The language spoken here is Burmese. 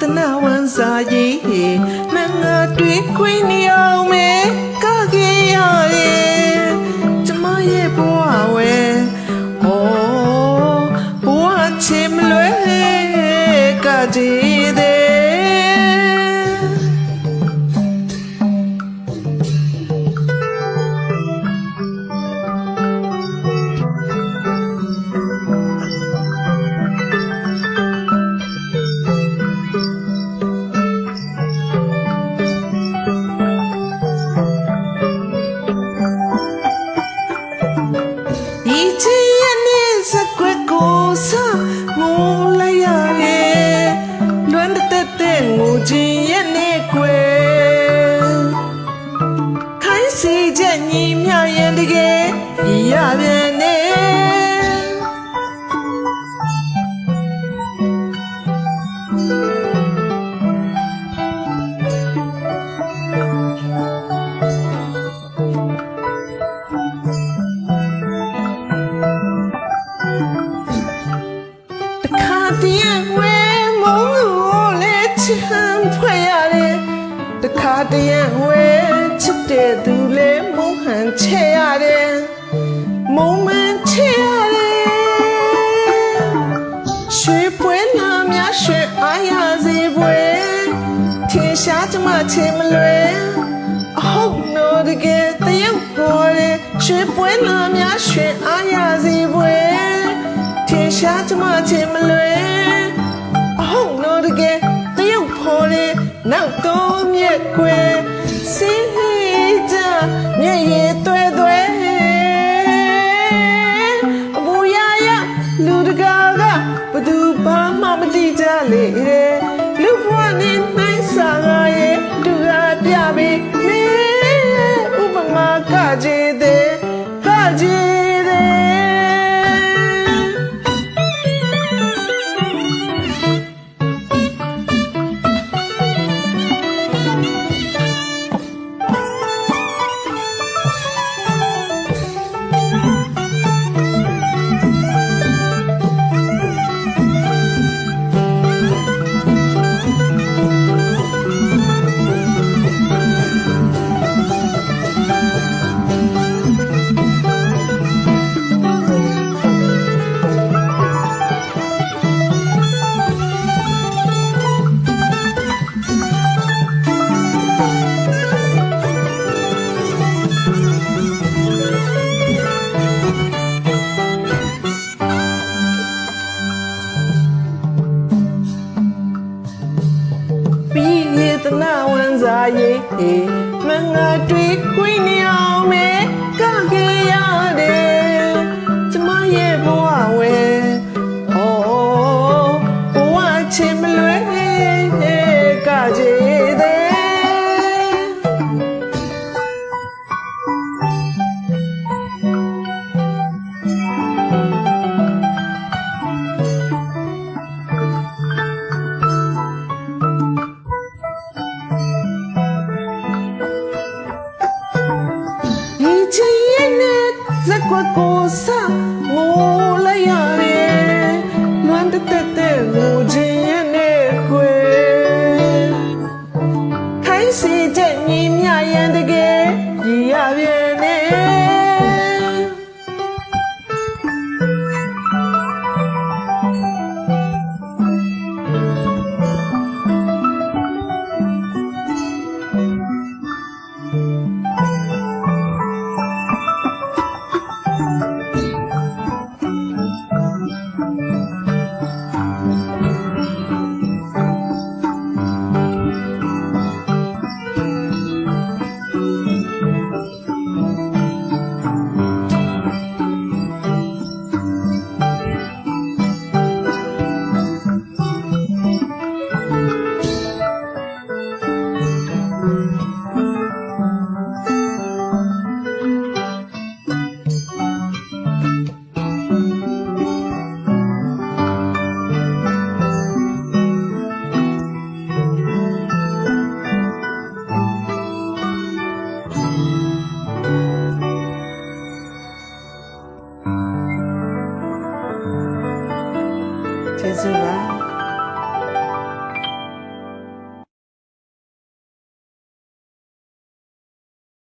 တနာဝန်စာရေးမငါတွေ့ခွင့်နေအောင်မဲကခဲ့ရ ခြင်းရဲ့နေကွ တဲ့သူလေမုံဟန်ချဲရတယ်မုံမန်ချဲရတယ်ရွှေပွဲလာများရွှေအားရစေပွဲထင်ရှားကြမချင်မလွယ်အဟုတ်နော်တကယ်တရုပ်ပေါ်တယ်ရွှေပွဲလာများရွှေအားရစေပွဲထင်ရှားကြမချင်မလွယ်အဟုတ်တော့တကယ်တရုပ်ဖော်တဲ့နောက်တော့မြက်ခွဲစင်းဟေးကြ မျက် ပြီးရတနာဝန်စာရေးမငါတွေ့ခွင့်နေအောင်မဲ ကျေးဇူးပါ